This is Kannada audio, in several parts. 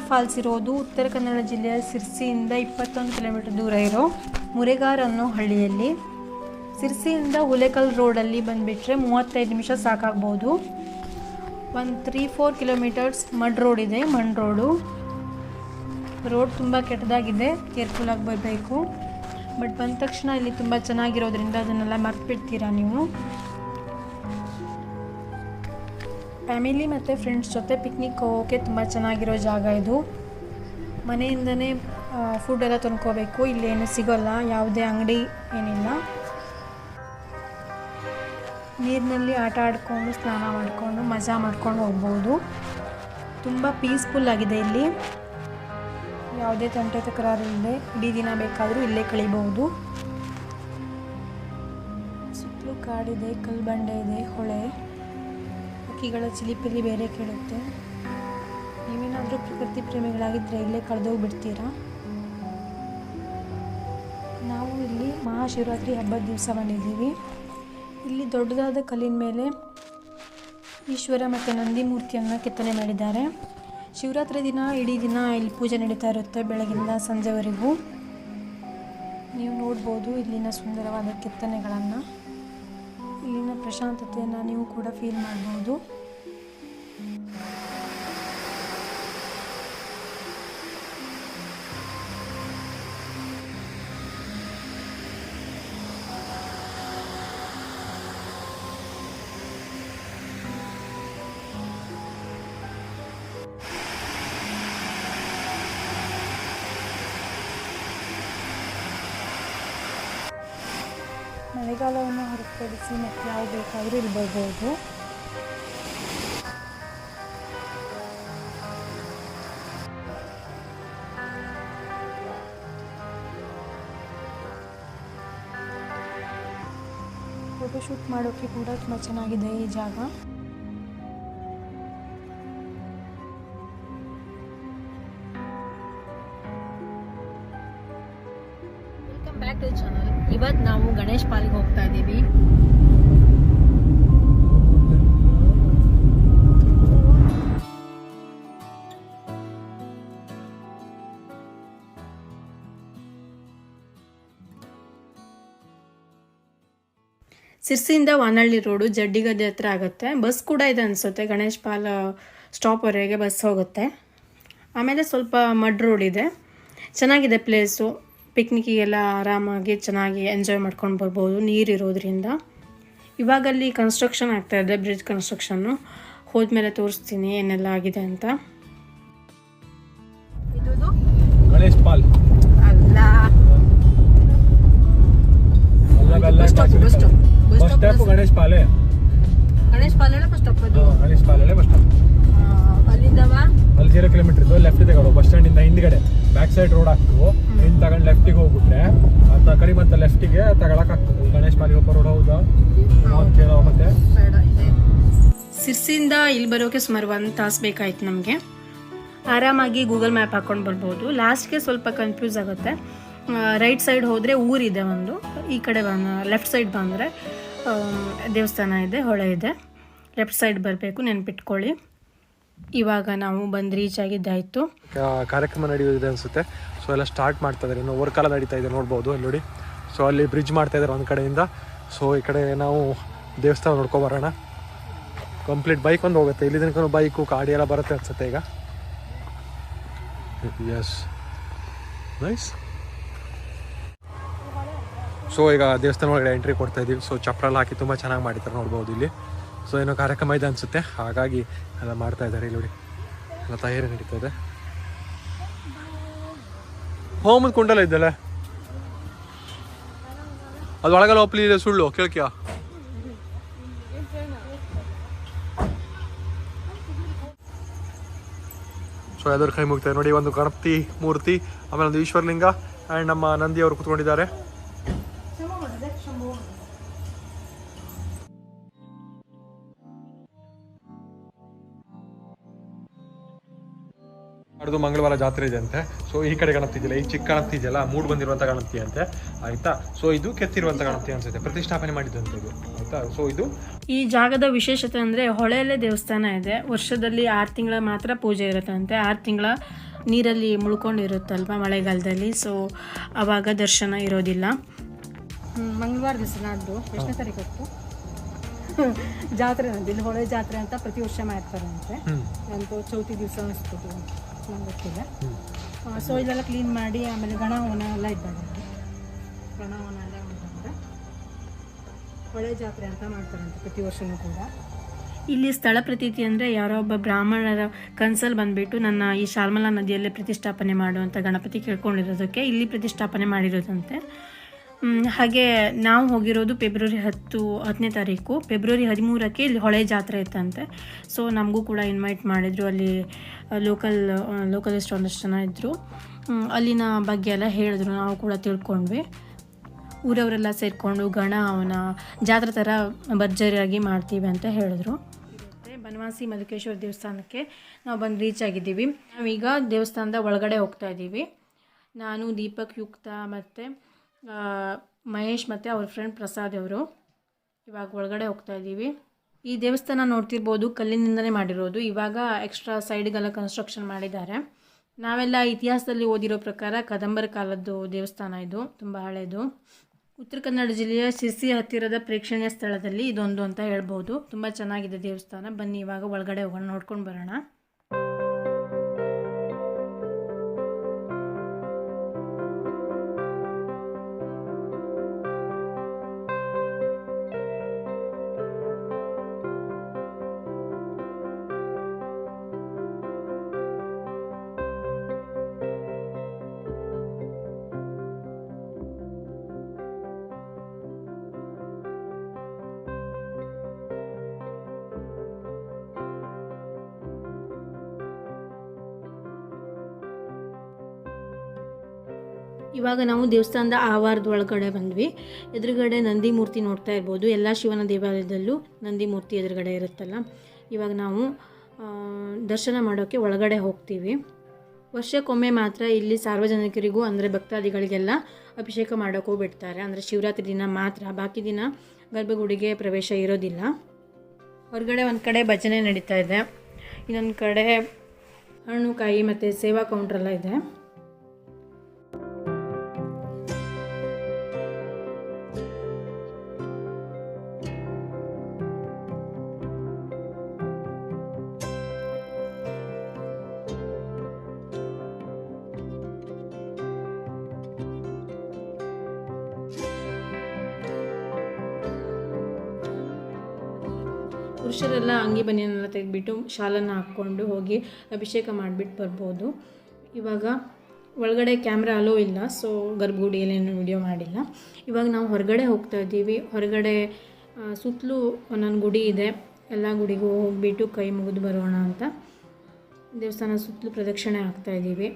ಮುರೆಗಾರ್ ಫಾಲ್ಸ್ ಇರೋದು ಉತ್ತರ ಕನ್ನಡ ಜಿಲ್ಲೆಯ ಸಿರ್ಸಿಯಿಂದ ಇಪ್ಪತ್ತೊಂದು ಕಿಲೋಮೀಟರ್ ದೂರ ಇರೋ ಮುರೆಗಾರ್ ಅನ್ನೋ ಹಳ್ಳಿಯಲ್ಲಿ. ಸಿರ್ಸಿಯಿಂದ ಹುಲೆಕಲ್ ರೋಡಲ್ಲಿ ಬಂದುಬಿಟ್ರೆ ಮೂವತ್ತೈದು ನಿಮಿಷ ಸಾಕಾಗ್ಬೋದು. ಒಂದು three four kilometres mud road ಇದೆ, ಮಣ್ ರೋಡು ರೋಡ್ ತುಂಬ ಕೆಟ್ಟದಾಗಿದೆ ಕೇರ್ಫುಲ್ಲಾಗಿ ಬರಬೇಕು ಬಟ್ ಬಂದ ತಕ್ಷಣ ಇಲ್ಲಿ ತುಂಬ ಚೆನ್ನಾಗಿರೋದ್ರಿಂದ ಅದನ್ನೆಲ್ಲ ಮರ್ತ್ಬಿಡ್ತೀರಾ ನೀವು? ಫ್ಯಾಮಿಲಿ ಮತ್ತು ಫ್ರೆಂಡ್ಸ್ ಜೊತೆ ಪಿಕ್ನಿಕ್ ಹೋಗೋಕ್ಕೆ ತುಂಬ ಚೆನ್ನಾಗಿರೋ ಜಾಗ ಇದು. ಮನೆಯಿಂದನೇ ಫುಡ್ ಎಲ್ಲ ತಂದ್ಕೋಬೇಕು. ಇಲ್ಲೇನು ಸಿಗೋಲ್ಲ. ಯಾವುದೇ ಅಂಗಡಿ ಏನಿಲ್ಲ. ನೀರಿನಲ್ಲಿ ಆಟ ಆಡಿಕೊಂಡು, ಸ್ನಾನ ಮಾಡಿಕೊಂಡು, ಮಜಾ ಮಾಡ್ಕೊಂಡು ಹೋಗ್ಬೋದು. ತುಂಬ ಪೀಸ್ಫುಲ್ ಆಗಿದೆ ಇಲ್ಲಿ. ಯಾವುದೇ ತಂಟೆ ತಕರಾರು ಇಲ್ಲದೆ ಇಡೀ ದಿನ ಬೇಕಾದರೂ ಇಲ್ಲೇ ಕಳಿಬಹುದು. ಸುತ್ತಲೂ ಕಾಡಿದೆ, ಕಲ್ಲು ಬಂಡೆ ಇದೆ, ಹೊಳೆ. ಹಕ್ಕಿಗಳ ಚಿಲಿಪಿಲಿ ಬೇರೆ ಕೇಳುತ್ತೆ. ನೀವೇನಾದರೂ ಪ್ರಕೃತಿ ಪ್ರೇಮಿಗಳಾಗಿದ್ದರೆ ಇಲ್ಲೇ ಕಳೆದೋಗ್ಬಿಡ್ತೀರಾ? ನಾವು ಇಲ್ಲಿ ಮಹಾಶಿವರಾತ್ರಿ ಹಬ್ಬದ ದಿವಸ ಬಂದಿದ್ದೀವಿ. ಇಲ್ಲಿ ದೊಡ್ಡದಾದ ಕಲ್ಲಿನ ಮೇಲೆ ಈಶ್ವರ ಮತ್ತು ನಂದಿ ಮೂರ್ತಿಯನ್ನು ಕೆತ್ತನೆ ಮಾಡಿದ್ದಾರೆ. ಶಿವರಾತ್ರಿ ದಿನ ಇಡೀ ದಿನ ಇಲ್ಲಿ ಪೂಜೆ ನಡೀತಾ ಇರುತ್ತೆ ಬೆಳಗಿಂದ ಸಂಜೆವರೆಗೂ. ನೀವು ನೋಡ್ಬೋದು ಇಲ್ಲಿನ ಸುಂದರವಾದ ಕೆತ್ತನೆಗಳನ್ನು. ಇಲ್ಲಿನ ಪ್ರಶಾಂತತೆಯನ್ನು ನೀವು ಕೂಡ ಫೀಲ್ ಮಾಡಬಹುದು ಮಳೆಗಾಲವನ್ನು ಹೊರತುಪಡಿಸಿ ಮತ್ತು ಯಾವ ಬೇಕಾದರೂ ಇಲ್ಲಿ ಬರ್ಬೋದು. ಫೋಟೋಶೂಟ್ ಮಾಡೋಕ್ಕೆ ಕೂಡ ತುಂಬ ಚೆನ್ನಾಗಿದೆ ಈ ಜಾಗ. ಪಾಲ್ಗೆ ಹೋಗ್ತಾ ಇದ್ದೀವಿ. ಸಿರ್ಸಿಯಿಂದ ವಾನಹಳ್ಳಿ ರೋಡು ಜಡ್ಡಿಗದ್ದೆ ಹತ್ರ ಆಗುತ್ತೆ. ಬಸ್ ಕೂಡ ಇದೆ ಅನಿಸುತ್ತೆ. ಗಣೇಶ್ ಪಾಲ್ ಸ್ಟಾಪ್ವರೆಗೆ ಬಸ್ ಹೋಗುತ್ತೆ. ಆಮೇಲೆ ಸ್ವಲ್ಪ ಮಡ್ ರೋಡ್ ಇದೆ. ಚೆನ್ನಾಗಿದೆ ಪ್ಲೇಸು ಪಿಕ್ನಿಕ್ಕಿಗೆಲ್ಲ ಆರಾಮಾಗಿ ಚೆನ್ನಾಗಿ ಎಂಜಾಯ್ ಮಾಡ್ಕೊಂಡು ಬರ್ಬೋದು ನೀರಿರೋದರಿಂದ ಇವಾಗ ಅಲ್ಲಿ ಕನ್ಸ್ಟ್ರಕ್ಷನ್ ಆಗ್ತಾ ಇದೆ ಬ್ರಿಡ್ಜ್ ಕನ್ಸ್ಟ್ರಕ್ಷನ್ನು ಹೋದ್ಮೇಲೆ ತೋರಿಸ್ತೀನಿ ಏನೆಲ್ಲ ಆಗಿದೆ ಅಂತ. ಇದು ಗಣೇಶ್ ಪಾಲ್. ಅಲ್ಲ. ಗಣೇಶ್ ಪಾಲೆ. ಗಣೇಶ್ ಗಣೇಶ್ ಬಸ್ ಸ್ಟಾಪ್ ಅಲ್ಲಿಂದವ? ಅಲ್ಲಿ ಜೀರೋ ಕಿಲೋಮೀಟರ್ ಇದ್ದು ಲೆಫ್ಟ್ ತಗೊಂಡು ಬಸ್ ಸ್ಟ್ಯಾಂಡ್ ಇಂದ ಹಿಂದ್ಗಡೆ. ಬ್ಯಾಕ್ ಸೈಡ್ ರೋಡ್ ಹಾಕ್ತು ಹಿಂದ್ ತಗೊಂಡು ಲೆಫ್ಟಿಗೆ ಹೋಗ್ಬಿಟ್ರೆ ಅಂತ ಕಡೆ ಮತ್ತೆ ಲೆಫ್ಟಿಗೆ ತಗೊಳಕ್ ಆಗ್ತದೆ. ಗಣೇಶ್ ಹೋಗೋ ರೋಡ್ ಹೌದಾ? ನಾವು ಕೇಳೋ ಮತ್ತೆ? ಸಿರ್ಸಿಯಿಂದ ಇಲ್ಲಿ ಬರೋಕೆ ಸುಮಾರು ಒಂದು ತಾಸು ಬೇಕಾಯ್ತು ನಮಗೆ. ಆರಾಮಾಗಿ ಗೂಗಲ್ ಮ್ಯಾಪ್ ಹಾಕ್ಕೊಂಡು ಬರ್ಬೋದು. ಲಾಸ್ಟ್ಗೆ ಸ್ವಲ್ಪ ಕನ್ಫ್ಯೂಸ್ ಆಗುತ್ತೆ. ರೈಟ್ ಸೈಡ್ ಹೋದರೆ ಊರಿದೆ ಒಂದು. ಈ ಕಡೆ ಬಂದ ಲೆಫ್ಟ್ ಸೈಡ್ ಬಂದರೆ ದೇವಸ್ಥಾನ ಇದೆ ಹೊಳೆ ಇದೆ. ಲೆಫ್ಟ್ ಸೈಡ್ ಬರಬೇಕು ನೆನ್ಪಿಟ್ಕೊಳ್ಳಿ. ಇವಾಗ ನಾವು ಬಂದು ರೀಚ್ ಆಗಿದ್ದಾಯಿತು. ಕಾರ್ಯಕ್ರಮ ನಡೆಯೋದಿದೆ ಅನ್ಸುತ್ತೆ. ಸೊ ಎಲ್ಲ ಸ್ಟಾರ್ಟ್ ಮಾಡ್ತಾ ಇದ್ದಾರೆ ಇನ್ನು ಎಲ್ಲ ನಡೀತಾ ಇದೆ, ನೋಡ್ಬೋದು ಅಲ್ಲಿ ನೋಡಿ. ಸೊ ಅಲ್ಲಿ ಬ್ರಿಡ್ಜ್ ಮಾಡ್ತಾ ಇದಾರೆ ಒಂದು ಕಡೆಯಿಂದ. ಸೊ ಈ ಕಡೆ ನಾವು ದೇವಸ್ಥಾನ ನೋಡ್ಕೊ ಬರೋಣ. ಕಂಪ್ಲೀಟ್ ಬೈಕ್ ಒಂದು ಹೋಗುತ್ತೆ. ಇಲ್ಲಿ ತನಕ ಬೈಕು ಗಾಡಿ ಎಲ್ಲ ಬರುತ್ತೆ ಅನ್ಸುತ್ತೆ ಈಗ. ಎಸ್ ನೈಸ್ ಸೊ ಈಗ ದೇವಸ್ಥಾನ ಒಳಗಡೆ ಎಂಟ್ರಿ ಕೊಡ್ತಾ ಇದೀವಿ. ಸೊ ಚಪ್ರಲ್ಲಿ ಹಾಕಿ ತುಂಬ ಚೆನ್ನಾಗಿ ಮಾಡಿದ್ದಾರೆ ನೋಡ್ಬೋದು ಇಲ್ಲಿ. ಸೊ ಏನೋ ಕಾರ್ಯಕ್ರಮ ಇದೆ ಅನಿಸುತ್ತೆ. ಹಾಗಾಗಿ ಎಲ್ಲ ಮಾಡ್ತಾ ಇದ್ದಾರೆ ಇಲ್ಲಿ ನೋಡಿ. ಎಲ್ಲ ತಯಾರಿ ನಡೀತಾ ಇದೆ. ಹೋಮದ ಕುಂಡಲ ಇದ್ದಲ್ಲ ಅದು ಒಳಗಲ್ಲ ಒಪ್ಲಿ ಇದೆ ಸುಳ್ಳು, ಕೇಳ್ಕ್ಯಾ? ಸೊ ಯಾವ್ದಾದ್ರು ಕೈ ಮುಗ್ತಾರೆ ನೋಡಿ, ಒಂದು ಗಣಪತಿ ಮೂರ್ತಿ, ಆಮೇಲೆ ಒಂದು ಈಶ್ವರಲಿಂಗ ಆ್ಯಂಡ್ ನಮ್ಮ ನಂದಿ ಅವರು ಕುತ್ಕೊಂಡಿದ್ದಾರೆ. ಅದು ಮಂಗಳವಾರ ಜಾತ್ರೆ ಇದೆ ಅಂತೆ. ಸೊ ಈ ಕಡೆ ಗಣಪತಿ ಇದೆಯಲ್ಲ ಈ ಚಿಕ್ಕ ಗಣಪತಿ ಇದೆಯಲ್ಲ ಮೂಡ್ ಬಂದಿರುವಂಥ ಗಣಪತಿ ಅಂತೆ. ಆಯ್ತಾ? ಸೊ ಇದು ಕೆತ್ತಿರುವಂಥ ಗಣಪತಿ ಅನ್ಸುತ್ತೆ. ಪ್ರತಿಷ್ಠಾಪನೆ ಮಾಡಿದಂತೆ ಇದು. ಆಯ್ತಾ? ಸೊ ಇದು ಈ ಜಾಗದ ವಿಶೇಷತೆ ಅಂದರೆ ಹೊಳೆಯಲ್ಲೇ ದೇವಸ್ಥಾನ ಇದೆ. ವರ್ಷದಲ್ಲಿ ಆರು ತಿಂಗಳ ಮಾತ್ರ ಪೂಜೆ ಇರುತ್ತಂತೆ ಆರು ತಿಂಗಳ ನೀರಲ್ಲಿ ಮುಳ್ಕೊಂಡಿರುತ್ತಲ್ವಾ ಮಳೆಗಾಲದಲ್ಲಿ. ಸೊ ಆವಾಗ ದರ್ಶನ ಇರೋದಿಲ್ಲ. ಮಂಗಳವಾರ ದಿವಸ ನಾಡ್ದು ಎಷ್ಟನೇ ತಾರೀಕು ಜಾತ್ರೆ ನಂದು. ಇಲ್ಲಿ ಹೊಳೆ ಜಾತ್ರೆ ಅಂತ ಪ್ರತಿ ವರ್ಷ ಮಾಡ್ತಾರಂತೆ. ಅಂತೂ ಚೌತಿ ದಿವಸ ಅನಿಸ್ಬೋದು. ನಂಗೆ ಗೊತ್ತಿಲ್ಲ ಸೊ ಇಲ್ಲೆಲ್ಲ ಕ್ಲೀನ್ ಮಾಡಿ ಆಮೇಲೆ ಗಣವನ ಎಲ್ಲ ಇದ್ದಾಗಂತೆ. ಗಣವನ ಎಲ್ಲ ಹೊಳೆ ಜಾತ್ರೆ ಅಂತ ಮಾಡ್ತಾರಂತೆ ಪ್ರತಿ ವರ್ಷವೂ ಕೂಡ. ಇಲ್ಲಿ ಸ್ಥಳ ಪ್ರತೀತಿ ಅಂದರೆ ಯಾರೋ ಒಬ್ಬ ಬ್ರಾಹ್ಮಣರ ಕನ್ಸಲ್ ಬಂದುಬಿಟ್ಟು ನನ್ನ ಈ ಶಾಲ್ಮಲಾ ನದಿಯಲ್ಲೇ ಪ್ರತಿಷ್ಠಾಪನೆ ಮಾಡುವಂಥ ಗಣಪತಿ ಕೇಳ್ಕೊಂಡಿರೋದಕ್ಕೆ ಇಲ್ಲಿ ಪ್ರತಿಷ್ಠಾಪನೆ ಮಾಡಿರೋದಂತೆ. ಹಾಗೆ ನಾವು ಹೋಗಿರೋದು ಫೆಬ್ರವರಿ ಹತ್ತು, ಹತ್ತನೇ ತಾರೀಕು. ಫೆಬ್ರವರಿ ಹದಿಮೂರಕ್ಕೆ ಇಲ್ಲಿ ಹೊಳೆ ಜಾತ್ರೆ ಇತ್ತಂತೆ. ಸೊ ನಮಗೂ ಕೂಡ ಇನ್ವೈಟ್ ಮಾಡಿದರು. ಅಲ್ಲಿ ಲೋಕಲ್ ಲೋಕಲಿಸ್ಟ್ ಒಂದಷ್ಟು ಜನ ಇದ್ದರು ಅಲ್ಲಿನ ಬಗ್ಗೆ ಎಲ್ಲ ಹೇಳಿದ್ರು. ನಾವು ಕೂಡ ತಿಳ್ಕೊಂಡ್ವಿ. ಊರವರೆಲ್ಲ ಸೇರಿಕೊಂಡು ಗಣ ಅವನ ಜಾತ್ರೆ ಥರ ಭರ್ಜರಿಯಾಗಿ ಮಾಡ್ತೀವಿ ಅಂತ ಹೇಳಿದ್ರು. ಬನವಾಸಿ ಮಧುಕೇಶ್ವರ ದೇವಸ್ಥಾನಕ್ಕೆ ನಾವು ಬಂದು ರೀಚ್ ಆಗಿದ್ದೀವಿ. ನಾವೀಗ ದೇವಸ್ಥಾನದ ಒಳಗಡೆ ಹೋಗ್ತಾ ಇದ್ದೀವಿ. ನಾನು, ದೀಪಕ್, ಯುಕ್ತ ಮತ್ತು ಮಹೇಶ್ ಮತ್ತು ಅವ್ರ ಫ್ರೆಂಡ್ ಪ್ರಸಾದ್ ಅವರು. ಇವಾಗ ಒಳಗಡೆ ಹೋಗ್ತಾ ಇದ್ದೀವಿ. ಈ ದೇವಸ್ಥಾನ ನೋಡ್ತಿರ್ಬೋದು ಕಲ್ಲಿನಿಂದಲೇ ಮಾಡಿರೋದು. ಇವಾಗ ಎಕ್ಸ್ಟ್ರಾ ಸೈಡ್ಗೆಲ್ಲ ಕನ್ಸ್ಟ್ರಕ್ಷನ್ ಮಾಡಿದ್ದಾರೆ. ನಾವೆಲ್ಲ ಇತಿಹಾಸದಲ್ಲಿ ಓದಿರೋ ಪ್ರಕಾರ ಕದಂಬರ ಕಾಲದ್ದು ದೇವಸ್ಥಾನ ಇದು, ತುಂಬ ಹಳೆಯದು ಉತ್ತರ ಕನ್ನಡ ಜಿಲ್ಲೆಯ ಶಿರ್ಸಿ ಹತ್ತಿರದ ಪ್ರೇಕ್ಷಣೀಯ ಸ್ಥಳದಲ್ಲಿ ಇದೊಂದು ಅಂತ ಹೇಳ್ಬೋದು. ತುಂಬ ಚೆನ್ನಾಗಿದೆ ದೇವಸ್ಥಾನ. ಬನ್ನಿ ಇವಾಗ ಒಳಗಡೆ ಹೋಗೋಣ, ನೋಡ್ಕೊಂಡು ಬರೋಣ. ಇವಾಗ ನಾವು ದೇವಸ್ಥಾನದ ಆವಾರದ ಒಳಗಡೆ ಬಂದ್ವಿ. ಎದುರುಗಡೆ ನಂದಿ ಮೂರ್ತಿ ನೋಡ್ತಾ ಇರ್ಬೋದು. ಎಲ್ಲ ಶಿವನ ದೇವಾಲಯದಲ್ಲೂ ನಂದಿ ಮೂರ್ತಿ ಎದುರುಗಡೆ ಇರುತ್ತಲ್ಲ. ಇವಾಗ ನಾವು ದರ್ಶನ ಮಾಡೋಕ್ಕೆ ಒಳಗಡೆ ಹೋಗ್ತೀವಿ. ವರ್ಷಕ್ಕೊಮ್ಮೆ ಮಾತ್ರ ಇಲ್ಲಿ ಸಾರ್ವಜನಿಕರಿಗೂ, ಅಂದರೆ ಭಕ್ತಾದಿಗಳಿಗೆಲ್ಲ ಅಭಿಷೇಕ ಮಾಡೋಕ್ಕೂ ಬಿಡ್ತಾರೆ. ಅಂದರೆ ಶಿವರಾತ್ರಿ ದಿನ ಮಾತ್ರ. ಬಾಕಿ ದಿನ ಗರ್ಭಗುಡಿಗೆ ಪ್ರವೇಶ ಇರೋದಿಲ್ಲ. ಹೊರಗಡೆ ಒಂದು ಕಡೆ ಭಜನೆ ನಡೀತಾ ಇದೆ. ಇನ್ನೊಂದು ಕಡೆ ಹಣ್ಣು, ಕಾಯಿ ಮತ್ತು ಸೇವಾ ಕೌಂಟ್ರೆಲ್ಲ ಇದೆ. ಪುರುಷರೆಲ್ಲ ಅಂಗಿ ಬನಿಯನ್ನೆಲ್ಲ ತೆಗೆದ್ಬಿಟ್ಟು ಶಾಲನ್ನು ಹಾಕ್ಕೊಂಡು ಹೋಗಿ ಅಭಿಷೇಕ ಮಾಡಿಬಿಟ್ಟು ಬರ್ಬೋದು. ಇವಾಗ ಒಳಗಡೆ ಕ್ಯಾಮ್ರಾ ಅಲೋ ಇಲ್ಲ, ಸೊ ಗರ್ಭಗುಡಿಯಲ್ಲೇನು ವಿಡಿಯೋ ಮಾಡಿಲ್ಲ. ಇವಾಗ ನಾವು ಹೊರಗಡೆ ಹೋಗ್ತಾ ಇದ್ದೀವಿ. ಹೊರಗಡೆ ಸುತ್ತಲೂ ಒಂದೊಂದು ಗುಡಿ ಇದೆ. ಎಲ್ಲ ಗುಡಿಗೂ ಹೋಗಿಬಿಟ್ಟು ಕೈ ಮುಗಿದು ಬರೋಣ ಅಂತ. ದೇವಸ್ಥಾನ ಸುತ್ತಲೂ ಪ್ರದಕ್ಷಿಣೆ ಆಗ್ತಾ ಇದ್ದೀವಿ.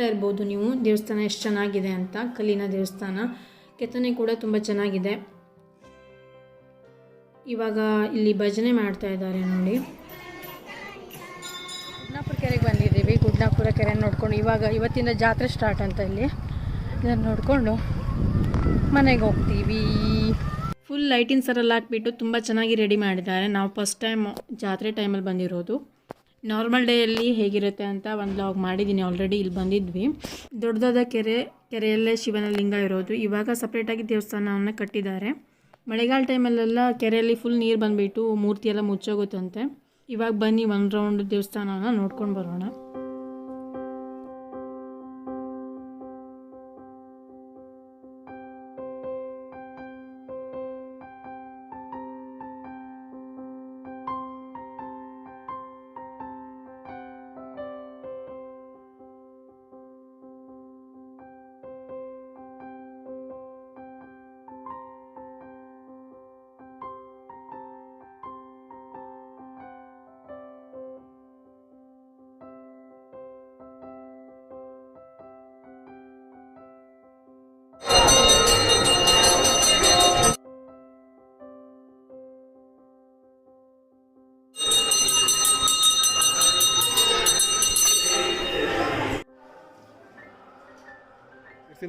ನೋಡ್ತಾ ಇರ್ಬೋದು ನೀವು. ದೇವಸ್ಥಾನ ಎಷ್ಟು ಚೆನ್ನಾಗಿದೆ ಅಂತ ಕಲ್ಲಿನ ದೇವಸ್ಥಾನ. ಕೆತ್ತನೆ ಕೂಡ ತುಂಬ ಚೆನ್ನಾಗಿದೆ. ಇವಾಗ ಇಲ್ಲಿ ಭಜನೆ ಮಾಡ್ತಾ ಇದ್ದಾರೆ ನೋಡಿ. ಗುಡ್ನಾಪುರ ಕೆರೆಗೆ ಬಂದಿದ್ದೀವಿ. ಗುಡ್ನಾಪುರ ಕೆರೆ ನೋಡ್ಕೊಂಡು ಇವಾಗ ಇವತ್ತಿನ ಜಾತ್ರೆ ಸ್ಟಾರ್ಟ್ ಅಂತ ಇಲ್ಲಿ. ಇದನ್ನು ನೋಡಿಕೊಂಡು ಮನೆಗೆ ಹೋಗ್ತೀವಿ. ಫುಲ್ ಲೈಟಿಂಗ್ಸ್ ಎಲ್ಲ ಹಾಕ್ಬಿಟ್ಟು ತುಂಬ ಚೆನ್ನಾಗಿ ರೆಡಿ ಮಾಡಿದ್ದಾರೆ. ನಾವು ಫಸ್ಟ್ ಟೈಮ್ ಜಾತ್ರೆ ಟೈಮಲ್ಲಿ ಬಂದಿರೋದು. ನಾರ್ಮಲ್ ಡೇಯಲ್ಲಿ ಹೇಗಿರುತ್ತೆ ಅಂತ ಒಂದು ಲಾಗ್ ಮಾಡಿದ್ದೀನಿ ಆಲ್ರೆಡಿ ಇಲ್ಲಿ ಬಂದಿದ್ವಿ. ದೊಡ್ಡದಾದ ಕೆರೆ, ಕೆರೆಯಲ್ಲೇ ಶಿವನ ಲಿಂಗ ಇರೋದು. ಇವಾಗ ಸಪ್ರೇಟಾಗಿ ದೇವಸ್ಥಾನವನ್ನು ಕಟ್ಟಿದ್ದಾರೆ. ಮಳೆಗಾಲ ಟೈಮಲ್ಲೆಲ್ಲ ಕೆರೆಯಲ್ಲಿ ಫುಲ್ ನೀರು ಬಂದುಬಿಟ್ಟು ಮೂರ್ತಿ ಎಲ್ಲ ಮುಚ್ಚೋಗುತ್ತಂತೆ ಇವಾಗ ಬನ್ನಿ, ಒಂದು ರೌಂಡ್ ದೇವಸ್ಥಾನನ ನೋಡ್ಕೊಂಡು ಬರೋಣ.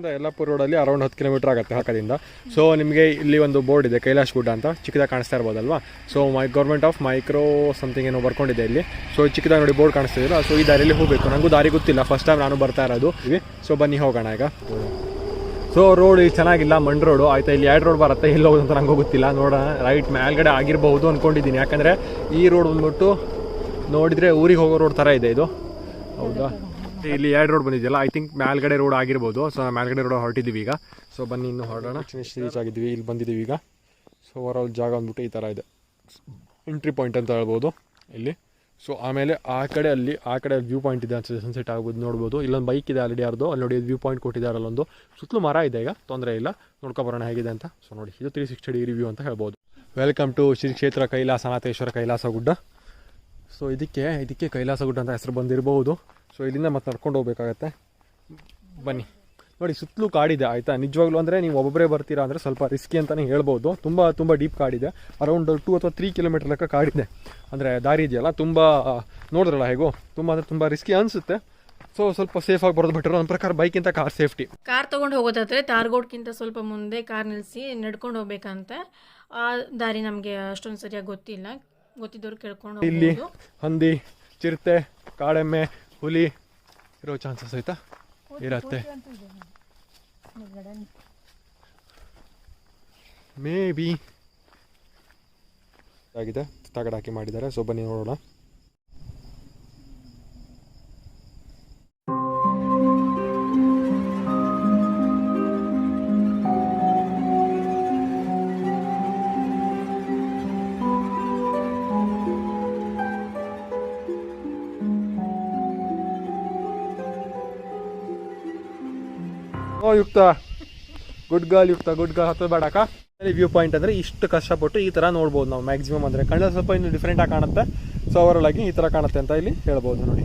ಇಲ್ಲಿಂದ ಯಲ್ಲಾಪುರ ರೋಡಲ್ಲಿ ಅರೌಂಡ್ ಹತ್ತು ಕಿಲೋಮೀಟರ್ ಆಗುತ್ತೆ ಹಾಕದಿಂದ ಸೊ ನಿಮಗೆ ಇಲ್ಲಿ ಒಂದು ಬೋರ್ಡ್ ಇದೆ, ಕೈಲಾಶ್ ಗುಡ್ಡ ಅಂತ. ಚಿಕ್ಕದಾಗಿ ಕಾಣಿಸ್ತಾ ಇರ್ಬೋದಲ್ವಾ? So my government of micro something ಏನೋ ಬರ್ಕೊಂಡಿದೆ ಇಲ್ಲಿ. ಸೊ ಚಿಕ್ಕದಾಗಿ ನೋಡಿ ಬೋರ್ಡ್ ಕಾಣಿಸ್ತಿದ್ರು ಸೊ ಈ ದಾರಿಯಲ್ಲಿ ಹೋಗಬೇಕು. ನನಗೂ ದಾರಿ ಗೊತ್ತಿಲ್ಲ ಫಸ್ಟ್ ಟೈಮ್ ನಾನು ಬರ್ತಾ ಇರೋದು. ಸೊ ಬನ್ನಿ, ಹೋಗೋಣ ಈಗ. ಸೊ ರೋಡ್ ಚೆನ್ನಾಗಿಲ್ಲ, ಮಂಡ್ ರೋಡು ಆಯ್ತಾ, ಇಲ್ಲಿ ಎರಡು ರೋಡ್ ಬರುತ್ತೆ, ಎಲ್ಲಿ ಹೋಗೋದು ಅಂತ ನಂಗೆ ಗೊತ್ತಿಲ್ಲ. ನೋಡೋಣ ರೈಟ್ ಮೇಲ್ಗಡೆ ಆಗಿರಬಹುದು ಅಂದ್ಕೊಂಡಿದ್ದೀನಿ ಯಾಕಂದರೆ ಈ ರೋಡ್ ಬಂದ್ಬಿಟ್ಟು ನೋಡಿದರೆ ಊರಿಗೆ ಹೋಗೋ ರೋಡ್ ಥರ ಇದೆ ಇದು. ಹೌದಾ? ಇಲ್ಲಿ ಎರಡು ರೋಡ್ ಬಂದಿದೆಯಲ್ಲ? ಐ ಥಿಂಕ್ ಮೇಲ್ಗಡೆ ರೋಡ್ ಆಗಿರ್ಬೋದು. ಸೊ ನಾವು ಮೇಲ್ಗಡೆ ರೋಡ್ ಹೊರಟಿದ್ದೀವಿ ಈಗ. ಸೊ ಬನ್ನಿ ಇನ್ನು ಹೊರಡೋಣ. ರೀಚ್ ಆಗಿದ್ವಿ ಇಲ್ಲಿ ಬಂದಿದ್ದೀವಿ ಈಗ. ಸೊ ಓವರಾಲ್ ಜಾಗ ಅಂದ್ಬಿಟ್ಟು ಈ ಥರ ಇದೆ. ಎಂಟ್ರಿ ಪಾಯಿಂಟ್ ಅಂತ ಹೇಳ್ಬೋದು ಇಲ್ಲಿ. ಸೊ ಆಮೇಲೆ ಆ ಕಡೆ ಅಲ್ಲಿ, ಆ ಕಡೆ ವ್ಯೂ ಪಾಯಿಂಟ್ ಇದೆ ಅನ್ಸುತ್ತೆ. ಸನ್ಸೆಟ್ ಆಗ್ಬೋದು ನೋಡ್ಬೋದು. ಇಲ್ಲೊಂದು ಬೈಕ್ ಇದೆ ಆಲ್ರೆಡಿ ಯಾರ್ದು. ಅಲ್ಲಿ ನೋಡಿ ವ್ಯೂ ಪಾಯಿಂಟ್ ಕೊಟ್ಟಿದ್ದಾರೆ ಅಲ್ಲೊಂದು. ಸುತ್ತಲೂ ಮರ ಇದೆ ಈಗ. ತೊಂದರೆ ಇಲ್ಲ. ನೋಡ್ಕೊ ಬರೋಣ ಹೇಗಿದೆ ಅಂತ. ಸೊ ನೋಡಿ. ಇದು ತ್ರೀ ಸಿಕ್ಸ್ಟಿ ಡಿಗ್ರಿ ವ್ಯೂ ಅಂತ ಹೇಳ್ಬೋದು. ವೆಲ್ಕಮ್ ಟು ಶ್ರೀ ಕ್ಷೇತ್ರ ಕೈಲಾಸನಾಥೇಶ್ವರ ಕೈಲಾಸ ಗುಡ್ಡ ಸೊ ಇದಕ್ಕೆ ಇದಕ್ಕೆ ಕೈಲಾಸ ಗುಡ್ಡ ಅಂತ ಹೆಸರು ಬಂದಿರಬಹುದು ಸೊ ಇಲ್ಲಿಂದ ಮತ್ತೆ ನಡ್ಕೊಂಡು ಹೋಗ್ಬೇಕಾಗತ್ತೆ. ಬನ್ನಿ. ನೋಡಿ ಸುತ್ತಲೂ ಕಾಡಿದೆ ಆಯಿತಾ? ನಿಜವಾಗ್ಲೂ ಅಂದರೆ ನೀವು ಒಬ್ಬೊಬ್ಬರೇ ಬರ್ತೀರಾ ಅಂದರೆ ಸ್ವಲ್ಪ ರಿಸ್ಕಿ ಅಂತಲೇ ಹೇಳ್ಬೋದು. ತುಂಬ ತುಂಬ ಡೀಪ್ ಕಾಡಿದೆ. ಅರೌಂಡ್ ಟೂ ಅಥವಾ ತ್ರೀ ಕಿಲೋಮೀಟರ್ ಲೆಕ್ಕ ಕಾಡಿದೆ. ಅಂದರೆ ದಾರಿ ಇದೆಯಲ್ಲ ತುಂಬ ನೋಡಿದ್ರಲ್ಲ ಹೇಗೋ? ತುಂಬ ಅಂದರೆ ತುಂಬ ರಿಸ್ಕಿ ಅನಿಸುತ್ತೆ. ಸೊ ಸ್ವಲ್ಪ ಆಗಿ ಬರೋದು ಬೆಟರ್ ನನ್ನ ಪ್ರಕಾರ ಬೈಕಿಂತ ಕಾರ್ ಸೇಫ್ಟಿ ಕಾರ್ ತೊಗೊಂಡು ಹೋಗೋದಾದರೆ ತಾರ್ಗೋಡ್ಗಿಂತ ಸ್ವಲ್ಪ ಮುಂದೆ ಕಾರ್ ನಿಲ್ಲಿಸಿ ನಡ್ಕೊಂಡು ಹೋಗ್ಬೇಕಂತೆ. ಆ ದಾರಿ ನಮಗೆ ಅಷ್ಟೊಂದು ಸರಿಯಾಗಿ ಗೊತ್ತಿಲ್ಲ. ಗೊತ್ತಿದ್ದವ್ರು ಕೇಳ್ಕೊಂಡು ಇಲ್ಲಿ ಹಂದಿ ಚಿರತೆ ಕಾಡೆಮ್ಮೆ ಹುಲಿ ಇರೋ ಚಾನ್ಸಸ್ ಆಯ್ತಾ ಇರತ್ತೆ. ಮೇ ಬಿ ಆಗಿದೆ. ತಗಡ ಹಾಕಿ ಮಾಡಿದ್ದಾರೆ. ಸೊ ಬನ್ನಿ ನೋಡೋಣ. ಓ, Yukta. Good girl Yukta. Good girl ಹತ್ತು ಬೇಡಕ ವ್ಯೂ ಪಾಯಿಂಟ್ ಅಂದ್ರೆ ಇಷ್ಟು ಕಷ್ಟಪಟ್ಟು ಈ ತರ ನೋಡಬಹುದು ನಾವು ಮ್ಯಾಕ್ಸಿಮಮ್ ಅಂದ್ರೆ. ಕಣ್ಣಲ್ಲಿ ಸ್ವಲ್ಪ ಇನ್ನು ಡಿಫ್ರೆಂಟಾಗಿ ಕಾಣುತ್ತೆ. ಸೊ ಅವರೊಳಗೆ ಈ ತರ ಕಾಣುತ್ತೆ ಅಂತ ಇಲ್ಲಿ ಹೇಳ್ಬೋದು ನೋಡಿ.